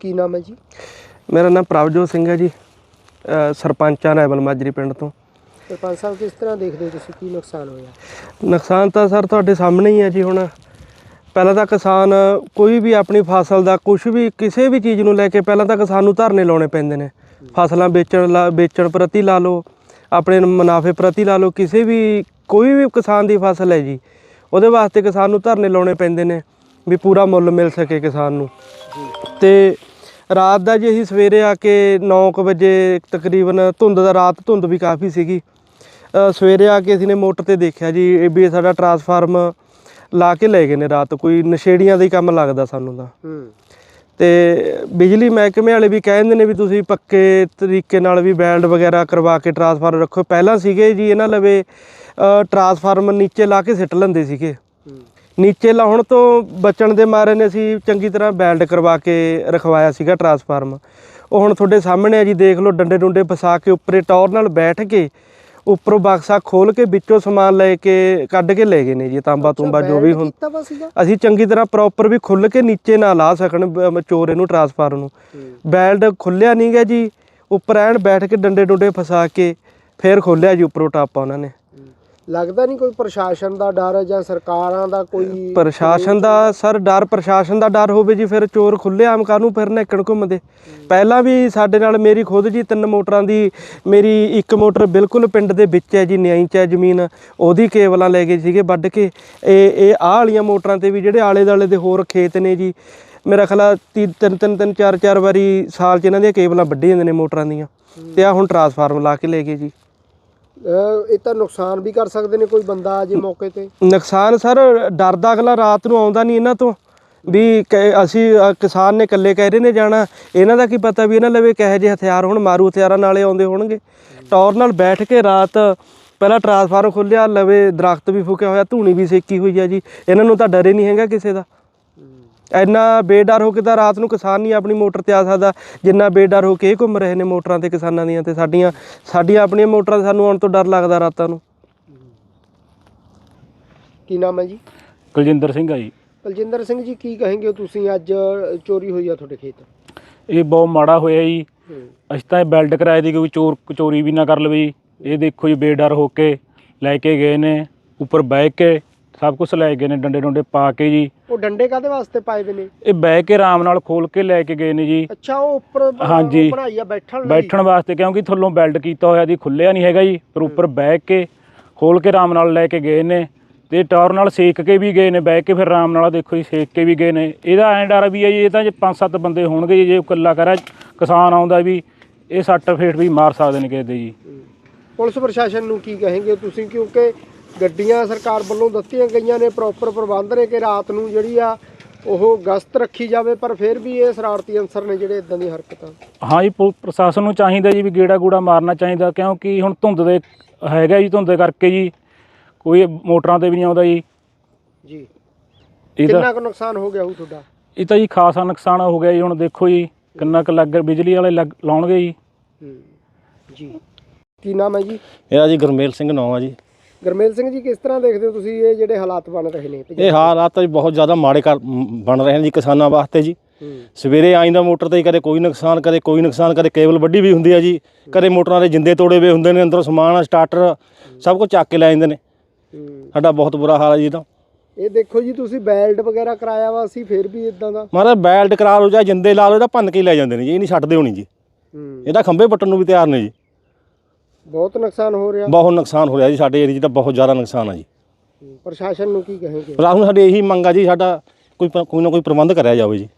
ਕੀ ਨਾਮ ਹੈ ਜੀ? ਮੇਰਾ ਨਾਮ ਪ੍ਰਭਜੋਤ ਸਿੰਘ ਹੈ ਜੀ। ਸਰਪੰਚ ਨੈਬਲ ਮਾਜਰੀ ਪਿੰਡ ਤੋਂ। ਸਰਪੰਚ ਸਾਹਿਬ ਕਿਸ ਤਰ੍ਹਾਂ ਦੇਖਦੇ ਹੋ ਤੁਸੀਂ? ਕੀ ਨੁਕਸਾਨ ਹੋਇਆ? ਨੁਕਸਾਨ ਤਾਂ ਸਰ ਤੁਹਾਡੇ ਸਾਹਮਣੇ ਹੀ ਹੈ ਜੀ ਹੁਣ। ਪਹਿਲਾਂ ਤਾਂ ਕਿਸਾਨ ਕੋਈ ਵੀ ਆਪਣੀ ਫਸਲ ਦਾ ਕੁਝ ਵੀ ਕਿਸੇ ਵੀ ਚੀਜ਼ ਨੂੰ ਲੈ ਕੇ ਪਹਿਲਾਂ ਤਾਂ ਕਿਸਾਨ ਨੂੰ ਧਰਨੇ ਲਾਉਣੇ ਪੈਂਦੇ ਨੇ। ਫਸਲਾਂ ਵੇਚਣ ਲਾ ਵੇਚਣ ਪ੍ਰਤੀ ਲਾ ਲਓ ਆਪਣੇ ਮੁਨਾਫੇ ਪ੍ਰਤੀ ਲਾ ਲਓ ਕਿਸੇ ਵੀ ਕੋਈ ਵੀ ਕਿਸਾਨ ਦੀ ਫਸਲ ਹੈ ਜੀ ਉਹਦੇ ਵਾਸਤੇ ਕਿਸਾਨ ਨੂੰ ਧਰਨੇ ਲਾਉਣੇ ਪੈਂਦੇ ਨੇ ਵੀ ਪੂਰਾ ਮੁੱਲ ਮਿਲ ਸਕੇ ਕਿਸਾਨ ਨੂੰ। ਤੇ ਰਾਤ ਦਾ ਜੀ ਅਸੀਂ ਸਵੇਰੇ ਆ ਕੇ 9:00 ਵਜੇ ਤਕਰੀਬਨ ਧੁੰਦ ਦਾ ਰਾਤ ਧੁੰਦ ਵੀ ਕਾਫੀ ਸੀਗੀ। ਸਵੇਰੇ ਆ ਕੇ ਅਸੀਂ ਨੇ ਮੋਟਰ ਤੇ ਦੇਖਿਆ ਜੀ ਇਹ ਵੀ ਸਾਡਾ ਟਰਾਂਸਫਾਰਮ ਲਾ ਕੇ ਲੈ ਗਏ ਨੇ ਰਾਤ। ਕੋਈ ਨਸ਼ੇੜੀਆਂ ਦਾ ਹੀ ਕੰਮ ਲੱਗਦਾ ਸਾਨੂੰ ਤਾਂ। ਹੂੰ। ਤੇ ਬਿਜਲੀ ਮਹਿਕਮੇ ਵਾਲੇ ਵੀ ਕਹਿੰਦੇ ਨੇ ਵੀ ਤੁਸੀਂ ਪੱਕੇ ਤਰੀਕੇ ਨਾਲ ਵੀ ਬੈਲਡ ਵਗੈਰਾ ਕਰਵਾ ਕੇ ਟਰਾਂਸਫਾਰਮ ਰੱਖੋ। ਪਹਿਲਾਂ ਸੀਗੇ ਜੀ ਇਹਨਾਂ ਲਵੇ ਅ, ਟਰਾਂਸਫਾਰਮ ਨੀਚੇ ਲਾ ਕੇ ਸਿੱਟ ਲੈਂਦੇ ਸੀਗੇ। ਨੀਚੇ ਲਾਉਣ ਤੋਂ ਬਚਣ ਦੇ ਮਾਰੇ ਨੇ ਅਸੀਂ ਚੰਗੀ ਤਰ੍ਹਾਂ ਬੈਲਡ ਕਰਵਾ ਕੇ ਰਖਵਾਇਆ ਸੀਗਾ ਟਰਾਂਸਫਾਰਮ। ਉਹ ਹੁਣ ਤੁਹਾਡੇ ਸਾਹਮਣੇ ਆ ਜੀ ਦੇਖ ਲਓ ਡੰਡੇ ਡੁੰਡੇ ਫਸਾ ਕੇ ਉੱਪਰੇ ਟੌਰ ਨਾਲ ਬੈਠ ਕੇ ਉੱਪਰੋਂ ਬਕਸਾ ਖੋਲ ਕੇ ਵਿੱਚੋਂ ਸਮਾਨ ਲੈ ਕੇ ਕੱਢ ਕੇ ਲੈ ਗਏ ਨੇ ਜੀ ਤਾਂਬਾ ਤੁੰਬਾ ਜੋ ਵੀ ਹੁਣ ਅਸੀਂ ਚੰਗੀ ਤਰ੍ਹਾਂ ਪ੍ਰੋਪਰ ਵੀ ਖੁੱਲ ਕੇ ਨੀਚੇ ਨਾ ਲਾ ਸਕਣ ਚੋਰ ਇਹਨੂੰ ਟਰਾਂਸਫਾਰਮ ਨੂੰ। ਬੈਲਡ ਖੁੱਲਿਆ ਨਹੀਂ ਗਿਆ ਜੀ ਉੱਪਰ ਐਨ ਬੈਠ ਕੇ ਡੰਡੇ ਡੁੰਡੇ ਫਸਾ ਕੇ ਫੇਰ ਖੋਲਿਆ ਜੀ ਉੱਪਰੋਂ ਟਾਪਾ ਉਹਨਾਂ ਨੇ। ਲੱਗਦਾ ਨਹੀਂ ਕੋਈ ਪ੍ਰਸ਼ਾਸਨ ਦਾ ਡਰ ਜਾਂ ਸਰਕਾਰਾਂ ਦਾ ਕੋਈ ਪ੍ਰਸ਼ਾਸਨ ਦਾ ਸਰ ਡਰ, ਪ੍ਰਸ਼ਾਸਨ ਦਾ ਡਰ ਹੋਵੇ ਜੀ, ਫਿਰ ਚੋਰ ਖੁੱਲੇ ਆਮ ਕਾਹਨੂੰ ਫਿਰ ਨਿਕਣ ਘੁੰਮਦੇ। ਪਹਿਲਾਂ ਵੀ ਸਾਡੇ ਨਾਲ ਮੇਰੀ ਖੁਦ ਜੀ ਤਿੰਨ ਮੋਟਰਾਂ ਦੀ, ਮੇਰੀ ਇੱਕ ਮੋਟਰ ਬਿਲਕੁਲ ਪਿੰਡ ਦੇ ਵਿੱਚ ਹੈ ਜੀ, ਨਿਆਈ ਚ ਹੈ ਜ਼ਮੀਨ, ਉਹਦੀ ਕੇਬਲਾਂ ਲੈ ਗਏ ਸੀਗੇ ਵੱਢ ਕੇ। ਇਹ ਇਹ ਆਹ ਵਾਲੀਆਂ ਮੋਟਰਾਂ ਤੇ ਵੀ ਜਿਹੜੇ ਆਲੇ ਦਾਲੇ ਦੇ ਹੋਰ ਖੇਤ ਨੇ ਜੀ, ਮੇਰਾ ਖਿਆਲ ਤੀ- ਤਿੰਨ ਤਿੰਨ ਤਿੰਨ, ਚਾਰ ਚਾਰ ਵਾਰੀ ਸਾਲ ਚ ਇਹਨਾਂ ਦੀਆਂ ਕੇਬਲਾਂ ਵੱਢੀ ਜਾਂਦੇ ਨੇ ਮੋਟਰਾਂ ਦੀਆਂ। ਤੇ ਆ ਹੁਣ ਟਰਾਂਸਫਾਰਮ ਲਾ ਕੇ ਲੈ ਗਏ ਜੀ। ਇਹ ਤਾਂ ਨੁਕਸਾਨ ਵੀ ਕਰ ਸਕਦੇ ਨੇ ਕੋਈ ਬੰਦਾ ਆ ਜੇ ਮੌਕੇ ਤੇ। ਨੁਕਸਾਨ ਸਰ ਡਰਦਾ ਅਗਲਾ ਰਾਤ ਨੂੰ ਆਉਂਦਾ ਨਹੀਂ ਇਹਨਾਂ ਤੋਂ। ਵੀ ਅਸੀਂ ਕਿਸਾਨ ਨੇ ਇਕੱਲੇ ਕਹਿ ਰਹੇ ਨੇ ਜਾਣਾ। ਇਹਨਾਂ ਦਾ ਕੀ ਪਤਾ ਵੀ ਇਹਨਾਂ ਲਵੇ ਕਿਹੋ ਜਿਹੇ ਹਥਿਆਰ ਹੁਣ ਮਾਰੂ ਹਥਿਆਰਾਂ ਨਾਲੇ ਆਉਂਦੇ ਹੋਣਗੇ। ਟੌਰ ਨਾਲ ਬੈਠ ਕੇ ਰਾਤ ਪਹਿਲਾਂ ਟਰਾਂਸਫਾਰਮ ਖੁੱਲਿਆ ਲਵੇ ਦਰਖਤ ਵੀ ਫੂਕਿਆ ਹੋਇਆ ਧੂਣੀ ਵੀ ਸੇਕੀ ਹੋਈ ਆ ਜੀ। ਇਹਨਾਂ ਨੂੰ ਤਾਂ ਡਰ ਨਹੀਂ ਹੈਗਾ ਕਿਸੇ ਦਾ। ਇੰਨਾ ਬੇਡਰ ਹੋ ਕੇ ਤਾਂ ਰਾਤ ਨੂੰ ਕਿਸਾਨ ਨਹੀਂ ਆਪਣੀ ਮੋਟਰ ਤੇ ਆ ਸਕਦਾ ਜਿੰਨਾ ਬੇਡਰ ਹੋ ਕੇ ਇਹ ਘੁੰਮ ਰਹੇ ਨੇ ਮੋਟਰਾਂ ਤੇ ਕਿਸਾਨਾਂ ਦੀਆਂ ਤੇ ਸਾਡੀਆਂ ਸਾਡੀਆਂ ਆਪਣੀਆਂ ਮੋਟਰਾਂ ਤੇ ਸਾਨੂੰ ਆਉਣ ਤੋਂ ਡਰ ਲੱਗਦਾ ਰਾਤਾਂ ਨੂੰ। ਕੀ ਨਾਮ ਹੈ ਜੀ? ਕੁਲਜਿੰਦਰ ਸਿੰਘ ਆ ਜੀ। ਬਲਜਿੰਦਰ ਸਿੰਘ ਜੀ ਕੀ ਕਹੇਂਗੇ ਤੁਸੀਂ ਅੱਜ ਚੋਰੀ ਹੋਈ ਆ ਤੁਹਾਡੇ ਖੇਤ? ਇਹ ਬਹੁਤ ਮਾੜਾ ਹੋਇਆ ਜੀ। ਹੂੰ। ਅਸੀਂ ਤਾਂ ਇਹ ਬੈਲਟ ਕਰਾਏ ਦੀ ਕੋਈ ਚੋਰ ਚੋਰੀ ਵੀ ਨਾ ਕਰ ਲਵੇ ਜੀ। ਇਹ ਦੇਖੋ ਜੀ ਬੇਡਰ ਹੋ ਕੇ ਲੈ ਕੇ ਗਏ ਨੇ ਉੱਪਰ ਬਹਿ ਕੇ ਸਭ ਕੁਝ ਲੈ ਗਏ ਨੇ ਡੰਡੇ ਡੁੰਡੇ ਪਾ ਕੇ ਜੀ। ਉਹ ਡੰਡੇ ਕਾਦੇ ਵਾਸਤੇ ਪਾਏ ਵੇ ਨੇ? ਇਹ ਬਹਿ ਕੇ ਆਰਾਮ ਨਾਲ ਖੋਲ ਕੇ ਲੈ ਕੇ ਗਏ ਨੇ ਜੀ। ਅੱਛਾ ਉਹ ਉੱਪਰ ਹਾਂਜੀ। ਬਣਾਈ ਆ ਬੈਠਣ ਲਈ? ਬੈਠਣ ਵਾਸਤੇ ਕਿਉਂਕਿ ਥੱਲੋਂ ਬੈਲਟ ਕੀਤਾ ਹੋਇਆ ਦੀ ਖੁੱਲਿਆ ਨਹੀਂ ਹੈਗਾ ਜੀ ਪਰ ਉੱਪਰ ਬਹਿ ਕੇ ਖੋਲ ਕੇ ਆਰਾਮ ਨਾਲ ਲੈ ਕੇ ਗਏ ਨੇ। ਤੇ ਟੌਰ ਨਾਲ ਸੇਕ ਕੇ ਵੀ ਗਏ ਨੇ ਬਹਿ ਕੇ ਫਿਰ ਆਰਾਮ ਨਾਲ ਦੇਖੋ ਜੀ ਸੇਕ ਕੇ ਵੀ ਗਏ ਨੇ। ਇਹਦਾ ਐਂ ਡਰ ਵੀ ਹੈ ਜੀ ਇਹ ਤਾਂ ਜੇ ਪੰਜ ਸੱਤ ਬੰਦੇ ਹੋਣਗੇ ਜੀ, ਜੇ ਇਕੱਲਾ ਕਰਾ ਕਿਸਾਨ ਆਉਂਦਾ ਵੀ ਇਹ ਸੱਟ ਫੇਟ ਵੀ ਮਾਰ ਸਕਦੇ ਨੇ ਕਿਸੇ ਦੇ ਜੀ। ਪੁਲਿਸ ਪ੍ਰਸ਼ਾਸਨ ਨੂੰ ਕੀ ਕਹੇਂਗੇ ਤੁਸੀਂ? ਕਿਉਂਕਿ ਗੱਡੀਆਂ ਸਰਕਾਰ ਵੱਲੋਂ ਦਿੱਤੀਆਂ ਗਈਆਂ ਨੇ ਪ੍ਰੋਪਰ ਪ੍ਰਬੰਧ ਨੇ ਕਿ ਰਾਤ ਨੂੰ ਜਿਹੜੀ ਆ ਉਹ ਗਸ਼ਤ ਰੱਖੀ ਜਾਵੇ ਪਰ ਫਿਰ ਵੀ ਇਹ ਸ਼ਰਾਰਤੀ ਅਨਸਰ ਨੇ ਜਿਹੜੇ ਇਦਾਂ ਦੀ ਹਰਕਤਾਂ। ਹਾਂ ਜੀ ਪ੍ਰਸ਼ਾਸਨ ਨੂੰ ਚਾਹੀਦਾ ਜੀ ਵੀ ਗੇੜਾ ਗੂੜਾ ਮਾਰਨਾ ਚਾਹੀਦਾ ਕਿਉਂਕਿ ਹੁਣ ਧੁੰਦ ਦੇ ਹੈਗਾ ਜੀ ਧੁੰਦ ਦੇ ਕਰਕੇ ਜੀ ਕੋਈ ਮੋਟਰਾਂ ਤੇ ਵੀ ਨਹੀਂ ਆਉਂਦਾ ਜੀ। ਜੀ। ਇਹਦਾ ਕਿੰਨਾ ਕੁ ਨੁਕਸਾਨ ਹੋ ਗਿਆ ਹੋਊ ਤੁਹਾਡਾ? ਇਹ ਤਾਂ ਜੀ ਖਾਸਾ ਨੁਕਸਾਨ ਹੋ ਗਿਆ ਜੀ ਹੁਣ ਦੇਖੋ ਜੀ ਕਿੰਨਾ ਕੁ ਲੱਗ ਬਿਜਲੀ ਵਾਲੇ ਲਾਉਣਗੇ ਜੀ। ਜੀ। ਕੀ ਨਾਮ ਹੈ ਜੀ? ਮੇਰਾ ਜੀ ਗੁਰਮੇਲ ਸਿੰਘ ਨਾਮ ਆ ਜੀ। ਗਰਮੇਲ ਸਿੰਘ ਜੀ ਕਿਸ ਤਰ੍ਹਾਂ ਦੇਖਦੇ ਹੋ ਤੁਸੀਂ ਇਹ ਜਿਹੜੇ ਹਾਲਾਤ ਬਣ ਰਹੇ ਨੇ? ਇਹ ਹਾਲਾਤ ਤਾਂ ਜੀ ਬਹੁਤ ਜ਼ਿਆਦਾ ਮਾੜੇ ਕਰ ਮ- ਬਣ ਰਹੇ ਨੇ ਜੀ ਕਿਸਾਨਾਂ ਵਾਸਤੇ ਜੀ। ਹੂੰ। ਸਵੇਰੇ ਆਈਂਦਾ ਮੋਟਰ ਤੇ ਕਦੇ ਕੋਈ ਨੁਕਸਾਨ ਕਦੇ ਕੋਈ ਨੁਕਸਾਨ ਕਦੇ ਕੇਬਲ ਵੱਡੀ ਵੀ ਹੁੰਦੀ ਆ ਜੀ। ਕਦੇ ਮੋਟਰਾਂ ਦੇ ਜਿੰਦੇ ਤੋੜੇ ਵੇ ਹੁੰਦੇ ਨੇ ਅੰਦਰੋਂ ਸਮਾਨ ਸਟਾਰਟਰ ਸਭ ਕੁਝ ਚੱਕ ਕੇ ਲੈ ਜਾਂਦੇ ਨੇ। ਹੂੰ। ਸਾਡਾ ਬਹੁਤ ਬੁਰਾ ਹਾਲ ਹੈ ਜੀ ਤਾਂ। ਇਹ ਦੇਖੋ ਜੀ ਤੁਸੀਂ ਬੈਲਟ ਵਗੈਰਾ ਕਰਾਇਆ ਵਾ ਸੀ ਫਿਰ ਵੀ ਇਦਾਂ ਦਾ? ਮਾਰਾ ਬੈਲਟ ਕਰਾ ਲਓ ਜਾਂ ਜਿੰਦੇ ਲਾ ਲਓ ਇਹਦਾ ਭੰਨ ਕੇ ਹੀ ਲੈ ਜਾਂਦੇ ਨੇ ਜੀ ਇਹ ਨਹੀਂ ਛੱਡਦੇ ਹੋਣੀ ਜੀ। ਹੂੰ। ਇਹਦਾ ਖੰਭੇ ਪੱਟਣ ਨੂੰ ਵੀ ਤਿਆਰ ਨੇ ਜੀ। ਬਹੁਤ ਨੁਕਸਾਨ ਹੋ ਰਿਹਾ। ਬਹੁਤ ਨੁਕਸਾਨ ਹੋ ਰਿਹਾ ਜੀ ਸਾਡੇ ਏਰੀਆ 'ਚ ਤਾਂ ਬਹੁਤ ਜ਼ਿਆਦਾ ਨੁਕਸਾਨ ਆ ਜੀ। ਪ੍ਰਸ਼ਾਸਨ ਨੂੰ ਕੀ ਕਹੇਂਗੇ? ਰਾਤ ਨੂੰ ਸਾਡੀ ਇਹੀ ਮੰਗ ਆ ਜੀ ਸਾਡਾ ਕੋਈ ਪ- ਕੋਈ ਨਾ ਕੋਈ ਪ੍ਰਬੰਧ ਕਰਿਆ ਜਾਵੇ ਜੀ।